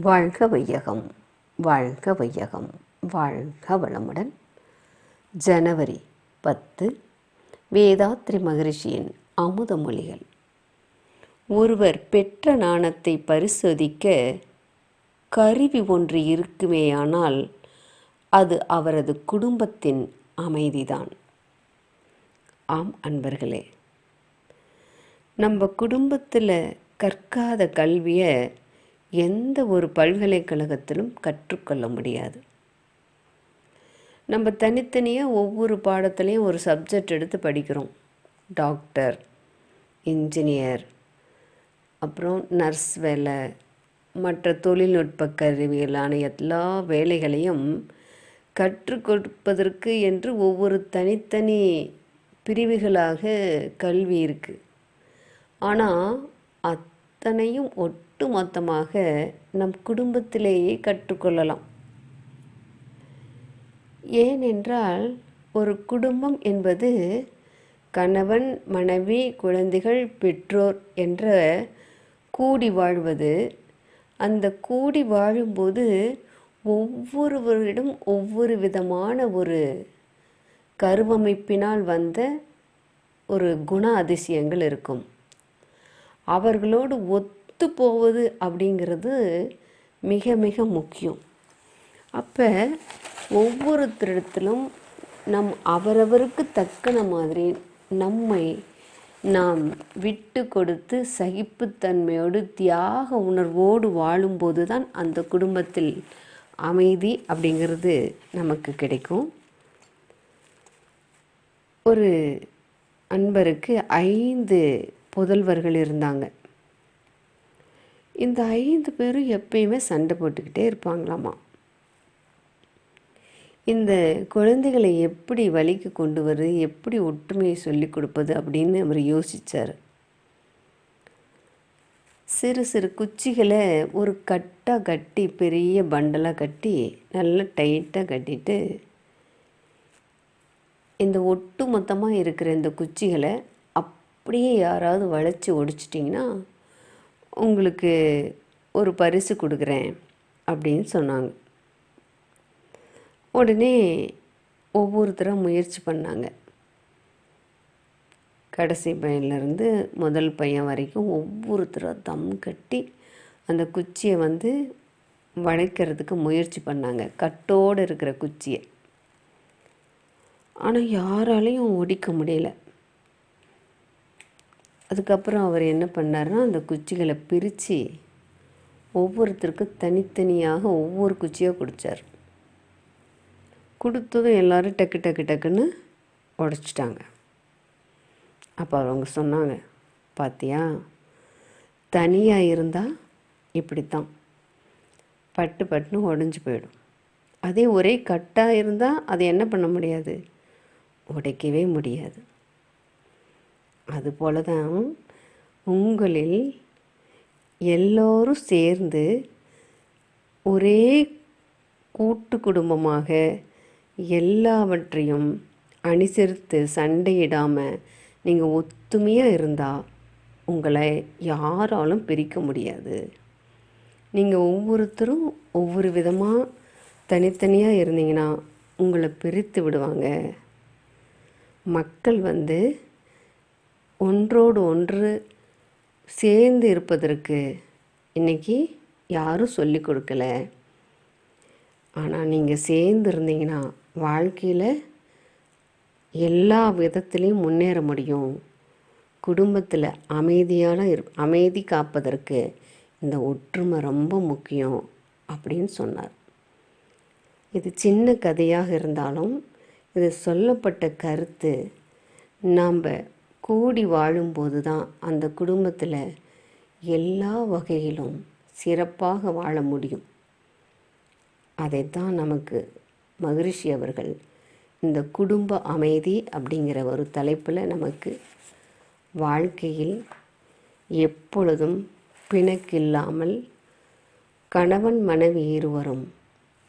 வாழ்க வையகம் வாழ்க வையகம் வாழ்க வளமுடன். ஜனவரி பத்து வேதாத்ரி மகரிஷியின் அமுத மொழிகள். ஒருவர் பெற்ற நாணத்தை பரிசோதிக்க கருவி ஒன்று இருக்குமேயானால் அது அவரது குடும்பத்தின் அமைதிதான். ஆம் அன்பர்களே நம்ம குடும்பத்தில் கற்காத கல்வியை எந்த ஒரு பல்கலைக்கழகத்திலும் கற்றுக்கொள்ள முடியாது. நம்ம தனித்தனியாக ஒவ்வொரு பாடத்துலேயும் ஒரு சப்ஜெக்ட் எடுத்து படிக்கிறோம். டாக்டர் இன்ஜினியர் அப்புறம் நர்ஸ் வேலை மற்ற தொழில்நுட்ப கருவிகளான எல்லா வேலைகளையும் கற்றுக் கொடுப்பதற்கு என்று ஒவ்வொரு தனித்தனி பிரிவுகளாக கல்வி இருக்குது ஆனால் அத்தனையும் ஒட்டு மொத்தமாக நம் குடும்பத்திலேயே கற்றுக்கொள்ளலாம். ஏனென்றால் ஒரு குடும்பம் என்பது கணவன் மனைவி குழந்தைகள் பெற்றோர் என்ற கூடி வாழ்வது. அந்த கூடி வாழும்போது ஒவ்வொருவரிடம் ஒவ்வொரு விதமான ஒரு கருவமைப்பினால் வந்த ஒரு குண அதிசயங்கள் இருக்கும். அவர்களோடு ஒத்து போவது அப்படிங்கிறது மிக மிக முக்கியம். அப்போ ஒவ்வொருத்தரிடத்திலும் நம் அவரவருக்கு தக்கன மாதிரி நம்மை நாம் விட்டு கொடுத்து சகிப்புத்தன்மையோடு தியாக உணர்வோடு வாழும்போது தான் அந்த குடும்பத்தில் அமைதி அப்படிங்கிறது நமக்கு கிடைக்கும். ஒரு அன்பருக்கு ஐந்து புதல்வர்கள் இருந்தாங்க. இந்த ஐந்து பேரும் எப்பயுமே சண்டை போட்டுக்கிட்டே இருப்பாங்களாமா? இந்த குழந்தைகளை எப்படி வழிக்கு கொண்டு வருது எப்படி ஒற்றுமையை சொல்லிக் கொடுப்பது அப்படின்னு அவர் யோசித்தார் சிறு சிறு குச்சிகளை ஒரு கட்டாக கட்டி பெரிய பண்டலாக கட்டி நல்லா டைட்டாக கட்டிட்டு இந்த ஒட்டு மொத்தமாக இருக்கிற இந்த குச்சிகளை அப்படியே யாராவது வளைச்சி ஒடிச்சிட்டிங்கன்னா உங்களுக்கு ஒரு பரிசு கொடுக்குறேன் அப்படின்னு சொன்னாங்க. உடனே ஒவ்வொருத்தராக முயற்சி பண்ணாங்க. கடைசி பையன்லேருந்து முதல் பையன் வரைக்கும் ஒவ்வொருத்தராக தம் கட்டி அந்த குச்சியை வந்து வளைக்கிறதுக்கு முயற்சி பண்ணாங்க. கட்டோடு இருக்கிற குச்சியை. ஆனால் யாராலையும் ஒடிக்க முடியல. அதுக்கப்புறம் அவர் என்ன பண்ணார்னா அந்த குச்சிகளை பிரித்து ஒவ்வொருத்தருக்கும் தனித்தனியாக ஒவ்வொரு குச்சியாக குடித்தார் கொடுத்ததும் எல்லோரும் டக்கு டக்கு டக்குன்னு உடச்சிட்டாங்க. அப்போ அவங்க சொன்னாங்க பாத்தியா தனியாக இருந்தால் இப்படி தான் பட்டு பட்டுன்னு உடஞ்சி போயிடும். அதே ஒரே கட்டாக இருந்தால் அதை என்ன பண்ண முடியாது? உடைக்கவே முடியாது. அதுபோல தான் உங்களில் எல்லோரும் சேர்ந்து ஒரே கூட்டு குடும்பமாக எல்லாவற்றையும் அனுசரித்து சண்டையிடாமல் நீங்கள் ஒத்துமையாக இருந்தால் உங்களை யாராலும் பிரிக்க முடியாது. நீங்கள் ஒவ்வொருத்தரும் ஒவ்வொரு விதமாக தனித்தனியாக இருந்தீங்கன்னா உங்களை பிரித்து விடுவாங்க. மக்கள் வந்து ஒன்றோடு ஒன்று சேர்ந்து இருப்பதற்கு இன்றைக்கி யாரும் சொல்லி கொடுக்கல. ஆனால் நீங்கள் சேர்ந்து இருந்தீங்கன்னா வாழ்க்கையில் எல்லா விதத்துலேயும் முன்னேற முடியும். குடும்பத்தில் அமைதியான இரு அமைதி காப்பதற்கு இந்த ஒற்றுமை ரொம்ப முக்கியம் அப்படின்னு சொன்னார். இது சின்ன கதையாக இருந்தாலும் இது சொல்லப்பட்ட கருத்து. நாம் கூடி வாழும்போது தான் அந்த குடும்பத்தில் எல்லா வகையிலும் சிறப்பாக வாழ முடியும். அதைத்தான் நமக்கு மகிழ்ச்சி அவர்கள் இந்த குடும்ப அமைதி அப்படிங்கிற ஒரு தலைப்பில் நமக்கு வாழ்க்கையில் எப்பொழுதும் பிணக்கில்லாமல் கணவன் மனைவி இருவரும்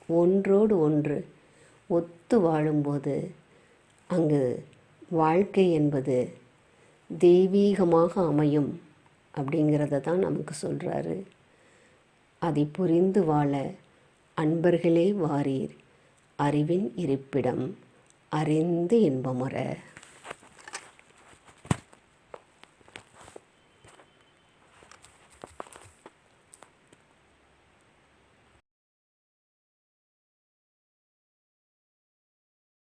ஒன்றோடு ஒன்று ஒத்து வாழும்போது அங்கு வாழ்க்கை என்பது தெய்வீகமாக அமையும் அப்படிங்கிறத தான் நமக்கு சொல்கிறாரு அதை புரிந்து வாழ அன்பர்களே வாரீர் அறிவின் இருப்பிடம் அறிந்து இன்பமுற